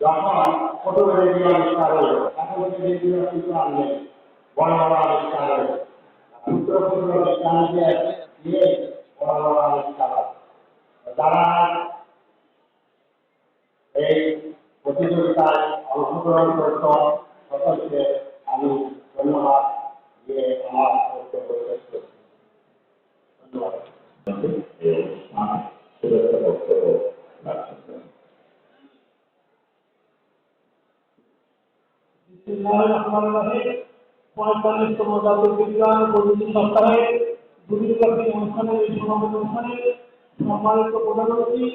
যখন ছোট রেডিও আবিষ্কার হলো এখন রেডিও কিন্তু নেই বড় আবিষ্কার হলো ক্ষুদ্র ক্ষুদ্র বিজ্ঞানীদের দিয়ে বড় বড় আবিষ্কার যারা এই প্রতিযোগিতায় অংশগ্রহণ করত সকলকে আমি ধন্যবাদ দিয়ে আমার বক্তব্য শেষ করছি। ধন্যবাদ এই অনুষ্ঠান শুভেচ্ছা বক্তব্য রাখছেন বিসমিল্লাহির রহমানির রহিম। পঁয়তাল্লিশতম জাতীয় বিজ্ঞান প্রযুক্তি সপ্তাহে দুদিনব্যাপী অনুষ্ঠানের এই সমাবেশ অনুষ্ঠানে সম্মানিত প্রধান অতিথি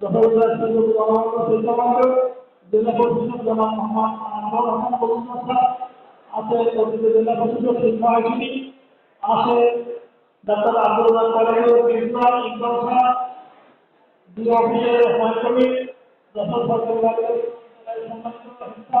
যশোর জেলার সুযোগ জনগণ শিল্পমন্ত্র জেলা পরিষদ জনাব মোহাম্মদ আনোয়ার রহমান সম্মানিত শিক্ষা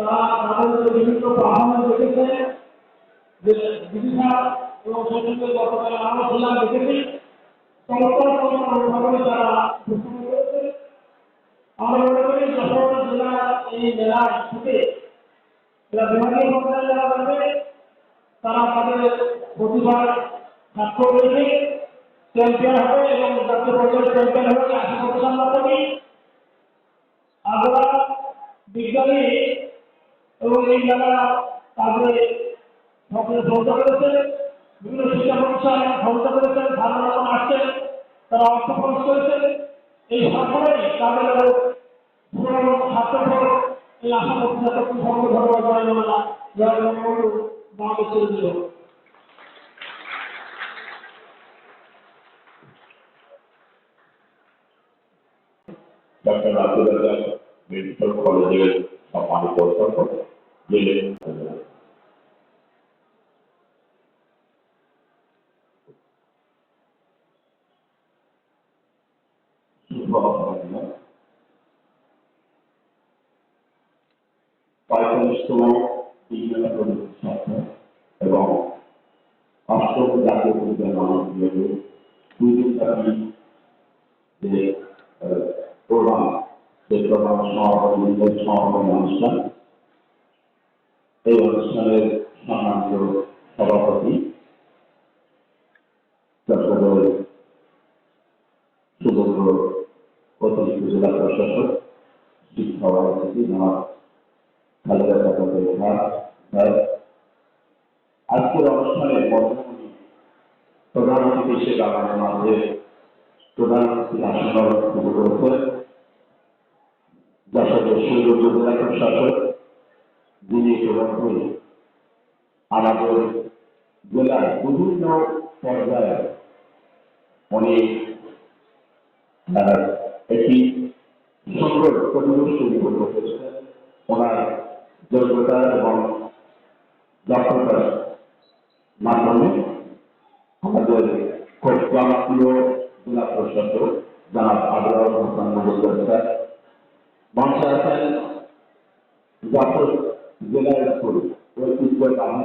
তারা তাদের যে বিভিন্ন পারফরমেন্স দেখেছে যে বিদিশা এবং সেখানে গতকাল আমরা ছিলাম দেখেছি, চমৎকার চমৎকার অনুভাবে তারা আমরা মনে করি যশোর জেলার এই মেলার থেকে বিজ্ঞানী এবং এই মেলা তাদের সকলে সহযোগিতা করেছে, বিভিন্ন শিক্ষা প্রতিষ্ঠান সহযোগিতা করেছেন ধারণা যখন আসছেন তারা অর্থ খরচ করেছেন এই সকলেই তাদের পুরো ছাত্র এই আশা করছি এতক্ষণ সকল ধন্যবাদ জয় বাংলাদেশের জন্য ডক্টর আব্দুল রাজাক মেডিকেল কলেজের সম্মানিত অধ্যাপক অভিনন্দন পঁয়তাল্লিশতম বিজ্ঞান অনুষ্ঠান এই অনুষ্ঠানের সম্মানিত সভাপতি যশোরের সুদক্ষ অতিরিক্ত জেলা প্রশাসক শিক্ষা সভাপতি আমার খালেদা চাকরি আজকের অনুষ্ঠানে বর্তমানে প্রধান অতিথি হিসেবে আমাদের মাঝে প্রধানমন্ত্রী আসন শুরু করেছে যশোরের সুযোগ্য জেলা যিনি সরাসরি আমাদের জেলার বিভিন্ন পর্যায়ে উনি একটি সুন্দর পরিবেশ তৈরি করতে ওনার যোগ্যতা এবং দক্ষতার মাধ্যমে আমাদের জনপ্রিয় জেলা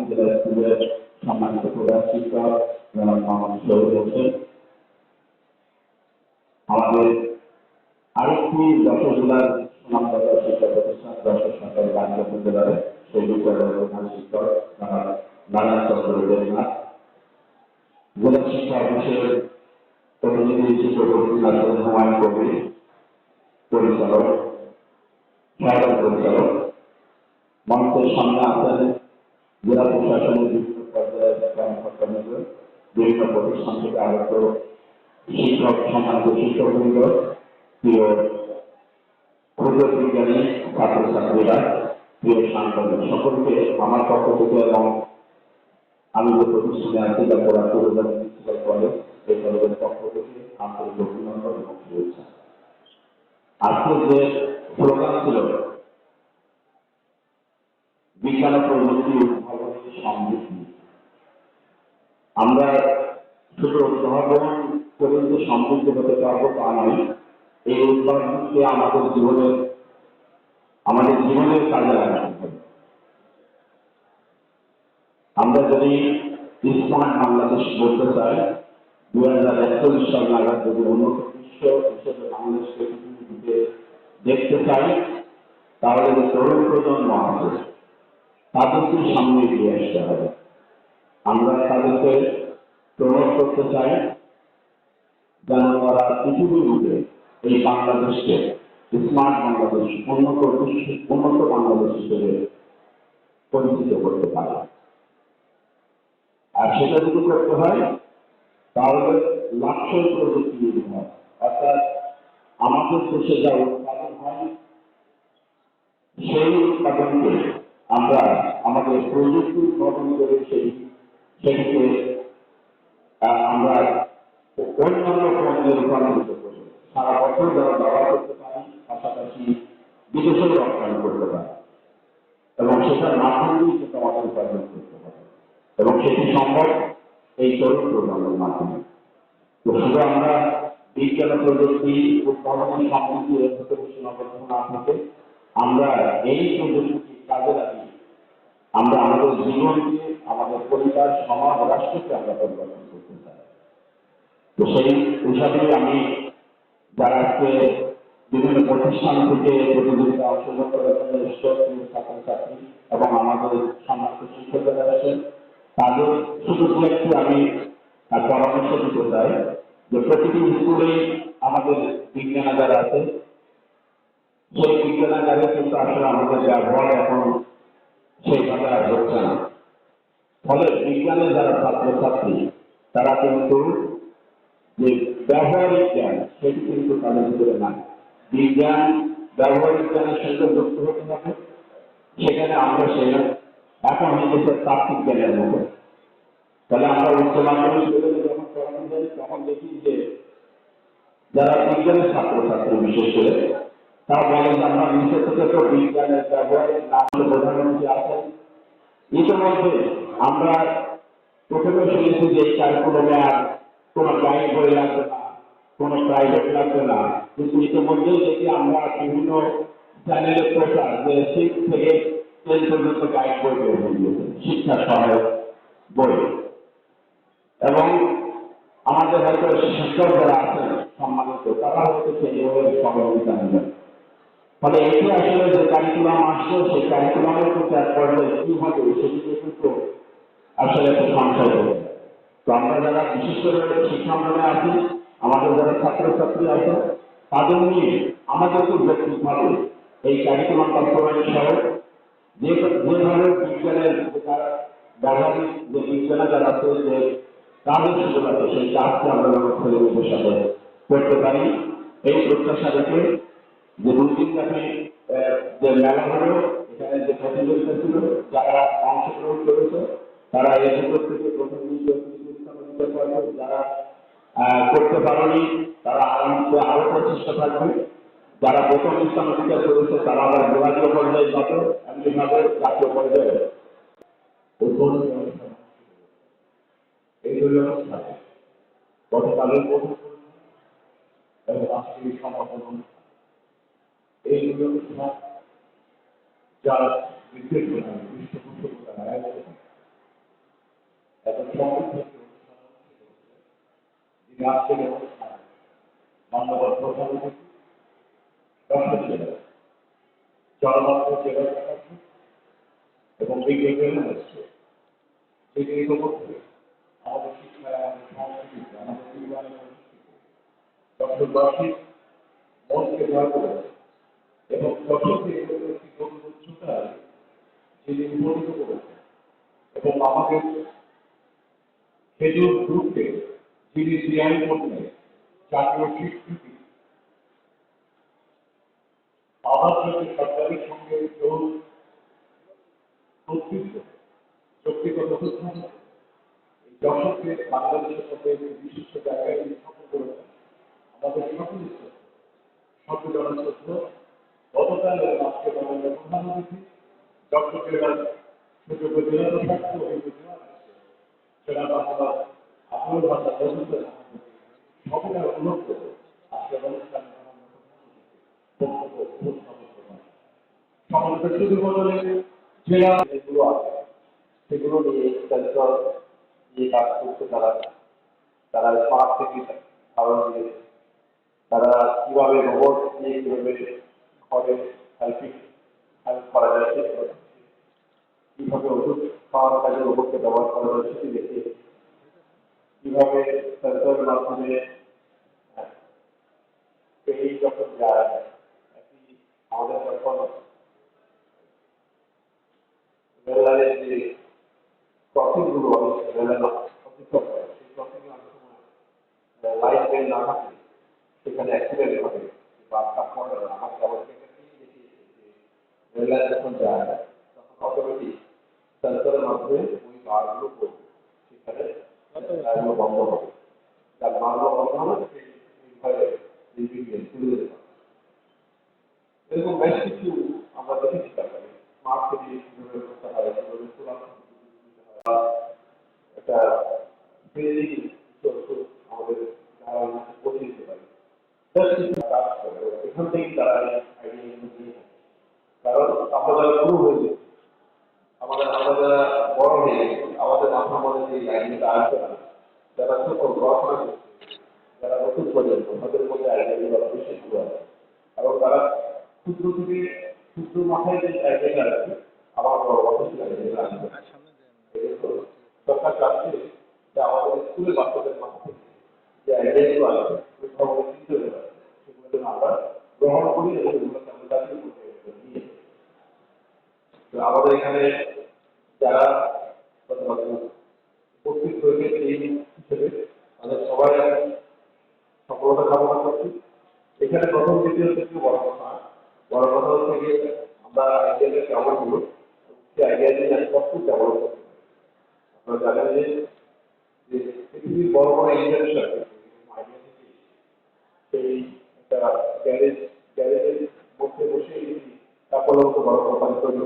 জেলা স্কুল প্রধান শিক্ষক জনাব মোহাম্মদ আমাদের আরেকটি যশোর জেলার সুনামগত শিক্ষা প্রতিষ্ঠান যশোর সরকারি বিদ্যালয়ের প্রধান শিক্ষক জনাব নারায়ণ দেবনাথ। জেলা শিক্ষা অফিসের প্রতিনিধি হিসেবে আছেন হুমায়ুন কবির পরিচালক সহায়ক পরিচালক মঞ্চের সামনে আছেন জেলা প্রশাসনের বিভিন্ন পর্যায়ের কর্মকর্তাবৃন্দ বিভিন্ন প্রতিষ্ঠান থেকে আগত শিক্ষক সম্মানিত শিক্ষকবৃন্দ প্রিয় ক্ষুদ্র বিজ্ঞানী, ছাত্রছাত্রীরা, প্রিয় সাংবাদিক, সকলকে আমার পক্ষ থেকে এবং আমি যে প্রতিষ্ঠানে আছি প্রিন্সিপাল কলেজ এই কলেজের পক্ষ থেকে আন্তরিক অভিনন্দন আজকে যে ছিল বিজ্ঞান প্রযুক্তি সমৃদ্ধি আমরা শুধু উদ্ভাবন করে সমৃদ্ধ হতে পারব তা নয়, এই উদ্ভাবনকে আমাদের জীবনের আমাদের জীবনের কাজে লাগাতে হবে আমরা যদি স্মার্ট বাংলাদেশ বলতে চাই দু হাজার একচল্লিশ সাল নাগাদ যদি উন্নত বিশ্ব হিসেবে বাংলাদেশকে পৃথিবীতে দেখতে চাই, তাহলে যে তরুণ প্রজন্ম আছে। তাদেরকে সামনে এগিয়ে আসতে হবে। আমরা তাদেরকে প্রমোট করতে চাই যেন তারা পৃথিবীর রূপে এই বাংলাদেশকে, স্মার্ট বাংলাদেশ, উন্নত উন্নত বাংলাদেশ হিসেবে পরিচিত করতে পারে। আর সেটা যদি করতে হয়, তাহলে লাক্সই প্রযুক্তি নির্ভর অর্থাৎ আমাদের দেশে যা উৎপাদন হয়, সেই উৎপাদনকে আমরা আমাদের প্রযুক্তি উৎপাদন করে সেই সেটিকে আমরা অন্যান্য পণ্যে রূপান্তরিত করি। সারা বছর যারা ব্যবহার করতে পারি পাশাপাশি বিদেশে রপ্তানি করতে পারি এবং সেটার মাধ্যম দিয়ে সেটা আমাদের উপার্জন এবং সেটি সম্ভব এই তরুণ প্রজন্মের মাধ্যমে। তো শুধু আমরা বিজ্ঞান প্রযুক্তি উদ্ভাবনী সমৃদ্ধি এর ভেতরে না থেকে আমরা এই প্রযুক্তি কাজে লাগিয়ে আমরা আমাদের জীবনকে, আমাদের পরিবার, সমাজ, রাষ্ট্রকে আমরা পরিবর্তন করতে চাই। তো সেই হিসাবে আমি যারা আজকে বিভিন্ন প্রতিষ্ঠান থেকে প্রতিযোগিতা অংশগ্রহণ করার জন্য ছাত্রছাত্রী এবং আমাদের সম্মানিত শিক্ষকরা আছেন তাদের শুধু একটি আমি পরামর্শ দিতে চাই যে প্রতিটি স্কুলেই আমাদের বিজ্ঞানাগার আছে। সেই বিজ্ঞানাগারে কিন্তু আসলে আমাদের ব্যবহার এখন সেইভাবে আর হচ্ছে না। ফলে বিজ্ঞানের যারা ছাত্রছাত্রী, তারা কিন্তু যে ব্যবহারিক জ্ঞান, সেটি কিন্তু তাদের ভিতরে নাই। বিজ্ঞান, ব্যবহারিক জ্ঞানের সঙ্গে যুক্ত হতে হবে। সেখানে আমরা সেই এখন গেছে তাত্ত্বিক জ্ঞানের মতো তাহলে আমরা উচ্চ মাধ্যমিক যখন তখন দেখি যে যারা বিশেষ করে, তারা বলে যে আমরা ইতিমধ্যে আমরা প্রথমে শুনেছি যে আর কোনো লাগবে না, কোনো প্রাইভেট লাগবে না। কিন্তু ইতিমধ্যেই দেখি আমরা বিভিন্ন চ্যানেলে প্রচার যে সিক্স থেকে টেন পর্যন্ত গাইড বই শিক্ষা সহায়ক বই এবং আমাদের হয়তো শিক্ষক যারা আছেন, সম্মানিত, তারা হয়তো সেই বইয়ের সহযোগিতা নেবেন ফলে এটি আসলে যে কারিকুলাম আসছে, সেই কারিকুলামের এক পর্যায়ে কি হবে, সেটি নিয়ে কিন্তু আসলে একটা সংশয় রয়েছে। তো আমরা যারা বিশেষ করে শিক্ষা শিক্ষাঙ্গনে আছি, আমাদের যারা ছাত্রছাত্রী আছে, তাদের নিয়ে আমাদেরকে ব্যক্তিগতভাবে এই কারিকুলাম বাস্তবায়ন সহ যে যেভাবে বিজ্ঞানের যে যে বিজ্ঞানে যারা যে কাজের সুযোগ সেই কাজকে আমরা ছেলেমেয়েদের সাথে করতে পারি। এই প্রত্যাশা রেখে যে দুই দিন ব্যাপী যে মেলা হলো, এখানে যে প্রতিযোগিতা ছিল, যারা অংশগ্রহণ করেছে, তারা এর ভিতর থেকে প্রথম যারা করতে পারেনি, তারা আগামীতে আরও প্রচেষ্টা থাকবে। যারা প্রথম স্থান অধিকার করেছে, তারা আবার বিভাগীয় পর্যায়ে যাবে, এমনিভাবে জাতীয় পর্যায়ে। এই অনুষ্ঠানে গতকালের প্রথম এই দুই অনুষ্ঠান যারা যিনি আজকের অনুষ্ঠান মান্যবর ডক্টর জলমাত্র জেলা এবং বিজ্ঞান হচ্ছে যেটি ইতিমধ্যে আমাদের শিক্ষায় আমাদের সংস্কৃতিতে আমাদের ডক্টর মনকে এবং একটি উচ্চতায় যিনি উপনীত করেছেন এবং খেজুর গ্রুপকে যিনি সিআই জাতীয় স্বীকৃতি আবার যদি সরকারের সঙ্গে জোর কর্তৃত্ব ব্যক্তিগত এই দশকে বাংলাদেশের সাথে বিশিষ্ট জায়গায় স্থাপন করেছেন আমাদের সকলের শ্রেষ্ঠ সর্বজনের গতকাল আজকে প্রধানমন্ত্রী ডক্টর জেনারেল সুযোগ্য জেলা প্রশাসক সেনা বাংলা আপনার ভাষা বন্ধুদের সকলে অনুরোধ আজকের অনুষ্ঠানে বক্তব্য উপস্থাপন করবেন সমস্ত শুধু বদলে জেলা যেগুলো আছে সেগুলো নিয়ে সেন্সর নিয়ে কাজ করছে তারা তারা স্মার্ট সিটি ধারণ দিয়ে তারা কীভাবে রোবট দিয়ে কীভাবে ঘরে হেল্পিং হেল্প করা যায় সেটা করছে। কীভাবে ওষুধ খাওয়ার কাজে রোবটকে ব্যবহার করা যায় সেটি দেখে কীভাবে সেন্সরের মাধ্যমে আহ, এই যখন যায় একটি আমাদের যখন যে করে সেই অনেক সময় না থাকে সেখানে অ্যাক্সিডেন্ট বা যখন যায় তখন অটোমেটিক সেন্সরের মাধ্যমে ওই বারগুলো করবে সেখানে লাইনগুলো বন্ধ হবে। বারগুলো বন্ধ হবে সেই যেতে এরকম বেশ কিছু আমরা দেখেছি তারপরে। স্মার্ট সিটি কীভাবে করতে হয় কীভাবে সোলার একটা আমাদের যারা পৌঁছে দিতে পারে। বেশ কিছু কাজ করে এখান থেকেই তারা আইডিয়াগুলো নিয়ে থাকে। কারণ আমরা যারা শুরু আমাদের, আমরা যারা বড় হয়ে আমাদের মাথার মধ্যে যে আইডিয়াটা আসবে না, যারা ছোট, পড়াশোনা করছে, যারা নতুন তাদের মধ্যে বেশি শুরু এবং তারা ক্ষুদ্র থেকে ক্ষুদ্র মাথায় যে আছে আমার বড় সরকার চাচ্ছে যে আমাদের স্কুলের বাচ্চাদের মাধ্যমে যে আইডিয়াগুলো আছে সেগুলো যেন আমরা গ্রহণ করি আমাদের এখানে যারা উপস্থিত হয়েছে এই হিসেবে তাদের সবাই আমি সফলতা কামনা করছি এখানে প্রথম, দ্বিতীয় থেকে বড় কথা। বড় কথা হচ্ছে গিয়ে আমরা আইডিয়াটা কেমন হলো সেই আইডিয়া নিয়ে আমি কত কেমন করতে আপনারা জানেন যে পৃথিবীর বড় বড় আইডিয়া থেকে সেই একটা গ্যারেজ গ্যারেজের মধ্যে বসে তারপরে হয়তো বড় কোম্পানি তৈরি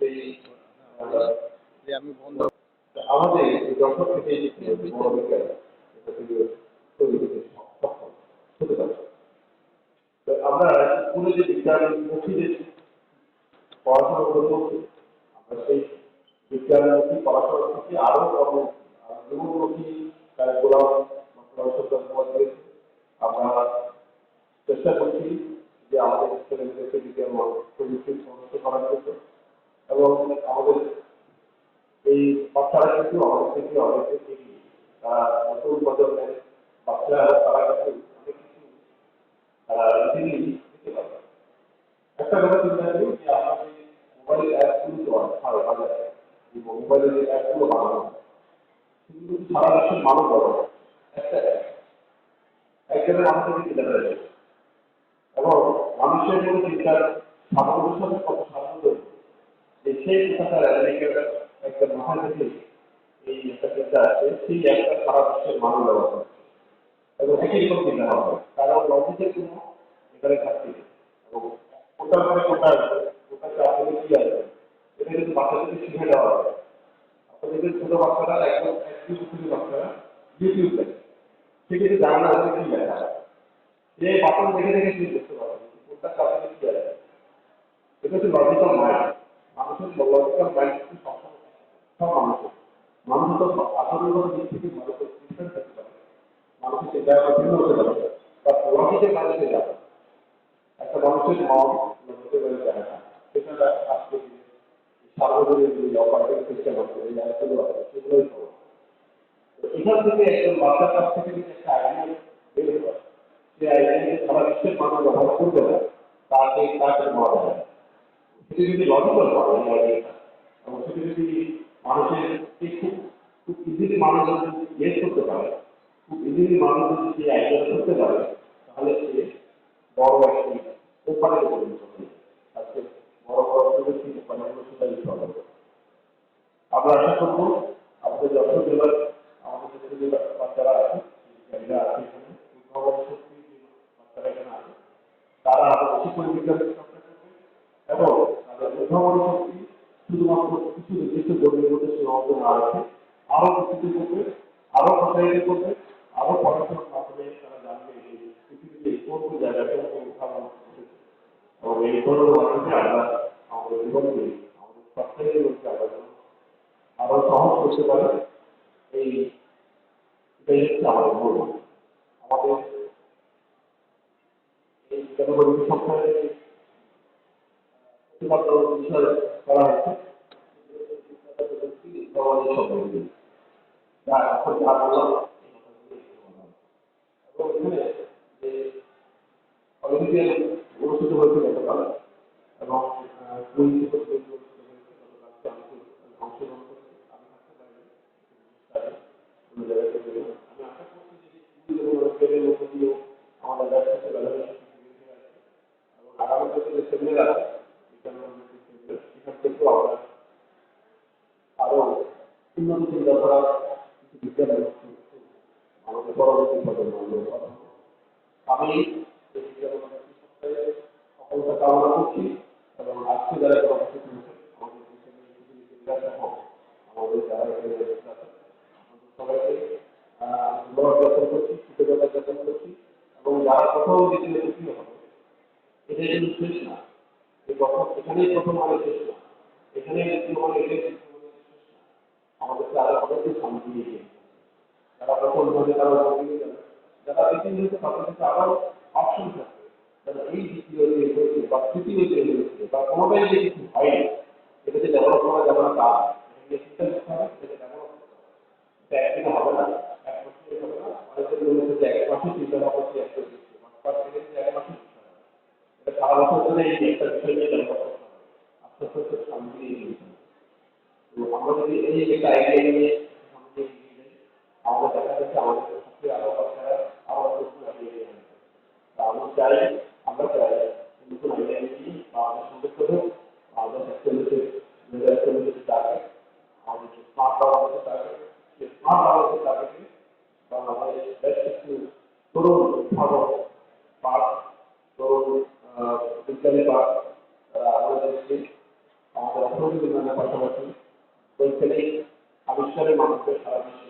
সেই আমি বন্ধ আমাদের যশোর থেকে বড় বিজ্ঞান তৈরি হতে পারে তো আমরা স্কুলে যে বিজ্ঞান মুখী যে পড়াশোনা করে আমরা সেই বিজ্ঞানমুখী পড়াশোনা থেকে আরও কর্ম জীবনমুখী কারিকুলাম আমরা চেষ্টা করছি যে আমাদের ছেলেমেয়েদেরকে বিজ্ঞান প্রযুক্তির সমস্ত করার জন্য এবং আমাদের এই বাচ্চারা কিন্তু আমাদের থেকে অনেক এগিয়ে। নতুন প্রজন্মের বাচ্চারা, তারা কিন্তু অনেক কিছু, তারা শিখতে পারবে একটা কথা চিন্তা যে আমরা যে মোবাইল অ্যাপগুলো হয় বাজারে এই মোবাইলের বানানো কিন্তু সারা করে। একটা একজনের মানুষের এবং মানুষের চিন্তার কত যে সেই কথাটা একটা থেকে এই একটা চিন্তা আছে, সেই একটা সারা বিশ্বের মানুষ এবং একই রকম চিন্তা হবে কারণ লজিকের এখানে ঘাটতি নেই এবং কোনটার পরে কোনটা আসবে কোনটাকে আসলে কি আসবে, এটা কিন্তু বাচ্চাদেরকে শিখে দেওয়া হবে। আপনাদের ছোট বাচ্চারা, একদম এক দুই বাচ্চারা ইউটিউব দেখে। সে কিন্তু জানে না কি লেখা সে বাটন দেখে দেখে কি করতে পারবে কোনটাকে আসলে কি আসবে এটা হচ্ছে লজিক্যাল মাইন্ড মানুষের লজিক্যাল মাইন্ড সব মানুষের। মানুষ তো আচরণগত দিক থেকে মানুষের ডিফারেন্ট থাকতে পারে মানুষের চিন্তা ভিন্ন হতে পারে। বা লজিকের বাইরে যাবে একটা মানুষের মন লজিকের বাইরে যায় না। সেটা আজকে সার্বজনীন অপারেটিং সিস্টেম আছে এই অ্যাপগুলো আছে, সেগুলোই তো এখান থেকে একজন বাচ্চার কাছ থেকে যদি একটা আইডিয়া বের হয়, সেই আইডিয়াকে সারা বিশ্বের মানুষ ব্যবহার করবে না তাকে তাকে পাওয়া যায় সেটি যদি লজিক্যাল হয়, এই আইডিয়াটা সেটি যদি মানুষের খুব খুব ইজিলি মানুষ যদি ইয়েস করতে পারে, খুব ইজিলি মানুষ যদি সেই আইডিয়াটা করতে পারে, তাহলে সে বড় একটি কোম্পানিতে পরিণত আজকে বড় বড় প্রযুক্তি কোম্পানিগুলো সেটা ইউজ হবে। আমরা আশা করব আমাদের যশোর জেলার আমাদের যে বাচ্চারা আছে শিক্ষার্থীরা আছে উদ্ভাবন শক্তি যে বাচ্চারা এখানে আছে, তারা আরও বেশি করে এবং তাদের উদ্ভাবন শক্তি শুধুমাত্র কিছু নির্দিষ্ট জমির মধ্যে সীমাবদ্ধ না রেখে আরও কিছু করবে, আরও প্রসারিত করবে, আরও পড়াশোনার মাধ্যমে তারা জানবে পৃথিবীতে কোন কোন জায়গাতে উদ্ভাবন এবং এই ধরনের মাধ্যমে আমরা আমাদের জীবনকে আমাদের সবথেকে জীবনকে আমরা আরও সহজ করতে পারে এই এটাই হচ্ছে আমাদের মূল আমাদের এই জনগণের সপ্তাহে শুধুমাত্র বিষয় করা হচ্ছে ভগবানের সম্পর্কে যা এখন যা বললাম এবং এখানে যে অলিম্পিয়ান অনুষ্ঠিত হয়েছে গতকাল এবং আহ, দুই থেকে তিন অনুষ্ঠিত হয়েছে গতকালকে আমি খুব অংশগ্রহণ করেছি আমি থাকতে পারিনি তাই অন্য জায়গায় চলে গেলাম। আমি আশা করছি যে এই দুই অনুষ্ঠিতের মধ্যে দিয়েও আমাদের ব্যবসাতে বেলাবেলা এবং আগামীতে যে সেমিনার আছে এখানে আমাদের যে সেমিনার, সেখান থেকেও আমরা আরও উন্নত চিন্তা করার কিছু বিজ্ঞান ব্যবস্থা আমাদের পরবর্তী প্রজন্ম আমি এই বিজ্ঞান অনুষ্ঠিত সপ্তাহে সফলতা কামনা করছি এবং আজকে যারা কর্মসূচি হয়েছে আমাদের বিজ্ঞানী বিজ্ঞান সহ আমাদের যারা এখানে আছে, আমাদের সবাইকে আহ, ধন্যবাদ জ্ঞাপন করছি কৃতজ্ঞতা জ্ঞাপন করছি এবং যারা প্রথম দ্বিতীয় তৃতীয় হবে এটা কিন্তু শেষ না এই প্রথম এখানেই প্রথম মানে শেষ না এখানে দ্বিতীয় মানে এটাই তৃতীয় মানে শেষ না অনেকদিন সামনে দিয়ে যারা প্রথম হবে তারা দিয়ে যাবে যারা দ্বিতীয় হয়েছে তাদের কাছে আরও অপশন থাকবে। যারা এই দ্বিতীয় যে হয়েছে বা তৃতীয় যে হয়েছে বা কোনোটাই যে কিছু হয়নি এটা ডেভেলপ করা যাবে না তো আমরা যদি এই একটা আইডিয়া নিয়ে তা আমি চাই আমরা চাই নতুন আইডিয়া নিয়ে বা আমাদের সুযোগ করে আমাদের একচল্লিশে দু হাজার একচল্লিশে টার্গেট আমাদের যে স্মার্ট বাংলাদেশের টার্গেট সেই স্মার্ট বাংলাদেশের টার্গেটে বাংলাদেশ বেশ কিছু তরুণ উদ্ভাবক পার্ক তরুণ আহ, বিজ্ঞানী পার্ক তারা আমাদের দেশকে আমাদের অর্থনৈতিক উন্নয়নের পাশাপাশি বৈজ্ঞানিক আবিষ্কারের মাধ্যমে সারা বিশ্বে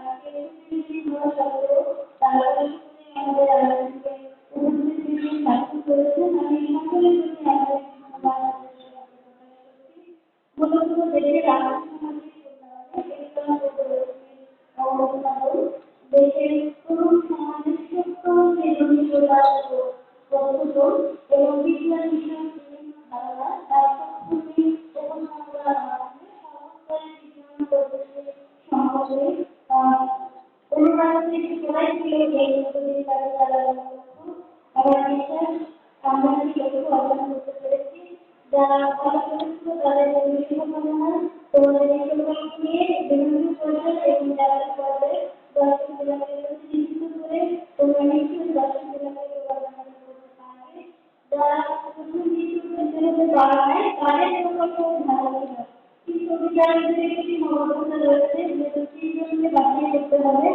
thank রয়েছে যেহেতু তিনজনকে করতে হবে।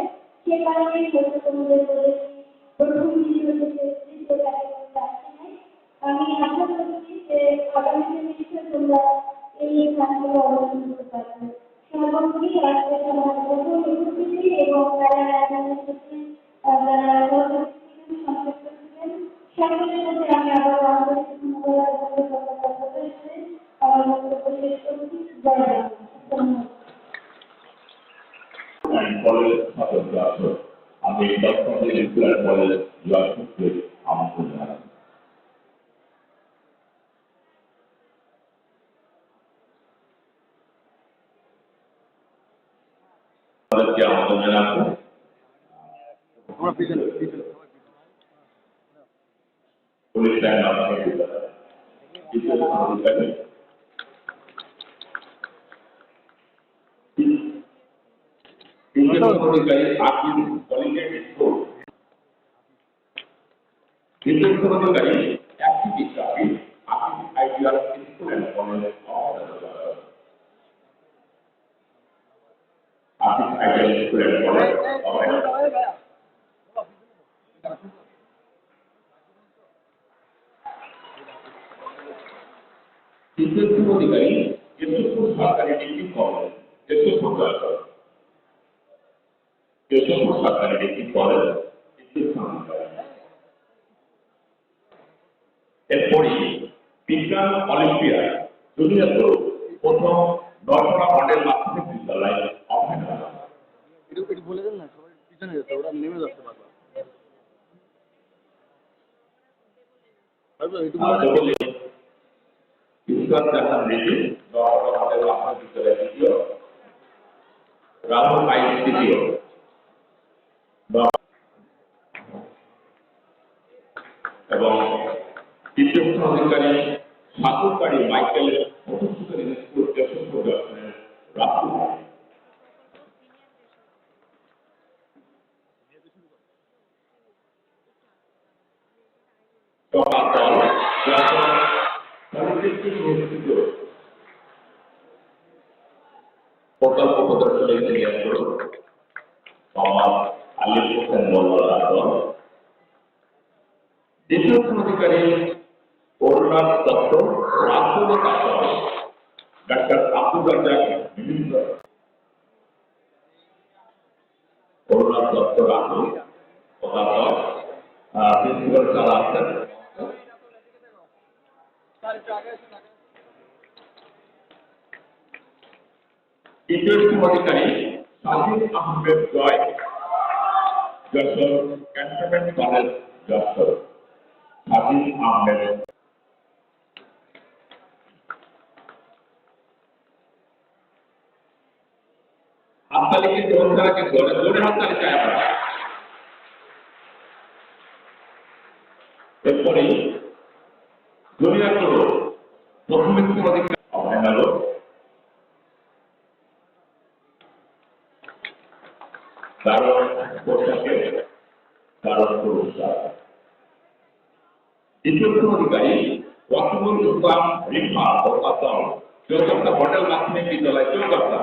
পুলিশ লাইন আপনাকে দ্বিতীয় স্থানাধিকারী তৃতীয় স্থানাধিকারী আকিম কলিগেট স্কুল তৃতীয় স্থানাধিকারী একটি শিক্ষার্থী Akim ideal school and college Akim ideal school and college তৃতীয় স্থানাধিকারী কেশবপুর সরকারি ডিগ্রি কলেজ কেশবপুর দয়াকর কেশবপুর সরকারি ডিগ্রি কলেজ এরপরই বিজ্ঞান অলিম্পিয়াড জুনিয়র গ্রুপ প্রথম দর্শনা মডেল মাধ্যমিক বিদ্যালয় বলে দেন না সবাই পিছনে যেতে ওরা নেমে যাচ্ছে বারবার। এবং তৃতীয় ঠাকুরবাড়ি মাইকেল মধুসূদন ইনস্টিটিউট যশোর দর্শনের রাহুল সকাল যখন পলিটেকনিক ইনস্টিটিউট প্রকল্প প্রদর্শনী ইঞ্জিনিয়ার গ্রুপ মোহাম্মদ আলিফ হোসেন মোল্লা দল দ্বিতীয় স্থানাধিকারী অরুণাথ দত্ত রাহুল কাসম ডাক্তার আব্দুল রাজাক বিভিন্ন অরুণাথ দত্ত রাহুল ও তারপর প্রিন্সিপাল স্যার আছেন তৃতীয় স্থানাধিকারী সাজিদ আহমেদ জয় যশোর ক্যান্টনমেন্ট কলেজ, যশোর। সাজিদ আহমেদ। কিন্তু অনেক প্রথমে স্থানাধিকারী অভয়নাল কারণ পোশাকে কারণ পুরস্কার দ্বিতীয় অধিকারী ওয়াকিবুল ইসলাম রিফা ও কাসম চৌকর্তা হোটেল মাধ্যমিক বিদ্যালয় চৌকর্তা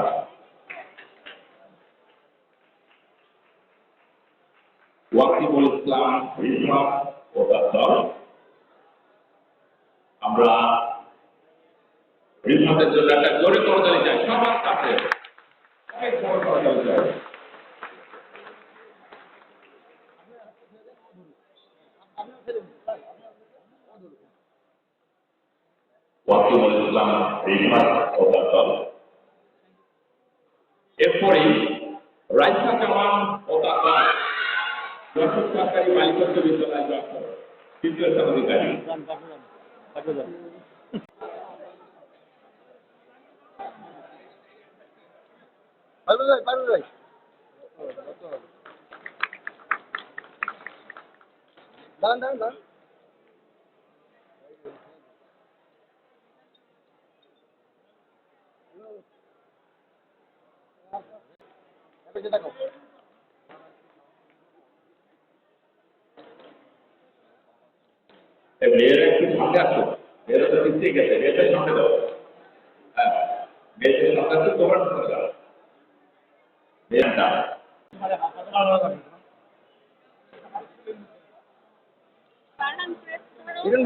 ওয়াকিবুল ইসলাম রিফা ও কাসম আমরা রিফাতের জন্য একটা জোরে করতালি চাই, সবার কাছে ওয়াকিবুল ইসলাম তার দল এরপরেই রাইসা জামান দল যশোর সরকারি বালিকা বিদ্যালয় যশোর তৃতীয় যান। পারবে ভাই পারবে ভাই।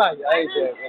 ইরেন ভাই